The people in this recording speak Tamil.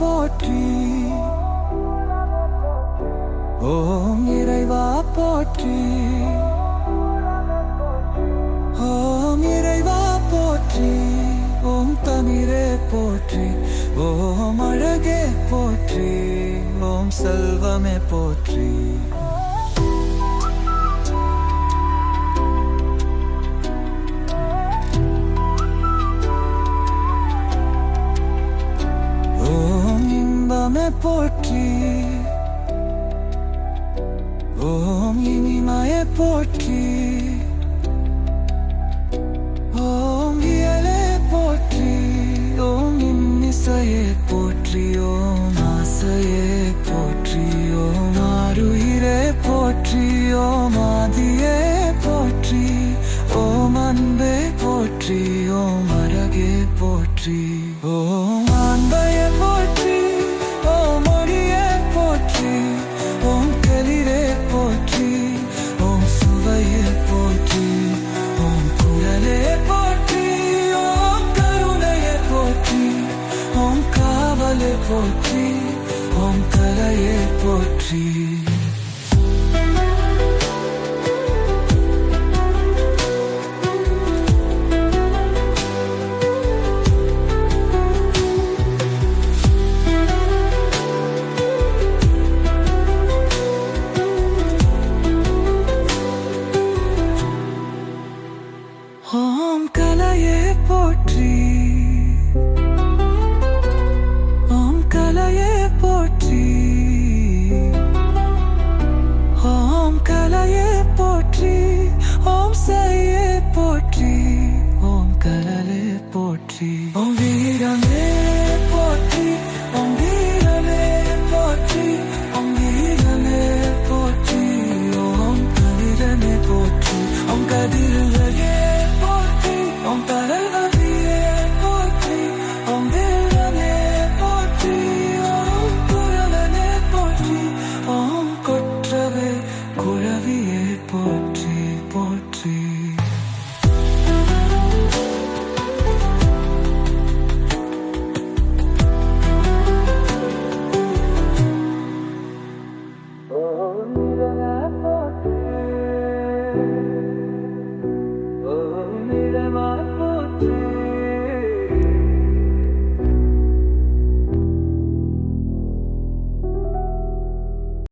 போற்றி. ஓம் இறைவா போற்றி. ஓம் இறைவா போற்றி. ஓம் தமிழே போற்றி. ஓம் அழகே போற்றி. ஓம் செல்வமே போற்றி. போற்றி ஓம் இனிமயே போற்றி ஓம் இயலே போற்றி ஓம் இன்னிசையே போற்றி ஓம் ஆசையே போற்றி ஓம் ஆருயிரே போற்றி ஓம் ஆதியே போற்றி ஓம் அன்பே போற்றி ஓம் அழகே போற்றி காவலே போற்றி உன் கலையை போற்றி. அங்கீரமே போற்றி அங்கீரமே போற்றி அங்கீரமே போற்றி ஓம் கதிரமே போற்றி ஓம் கதிரலையே போற்றி ஓம் தரல்வதியே போற்றி ஓம் வில்லனே போற்றி ஓம் குரலனே போற்றி ஓம் கொற்றவே குழவியே போற்றி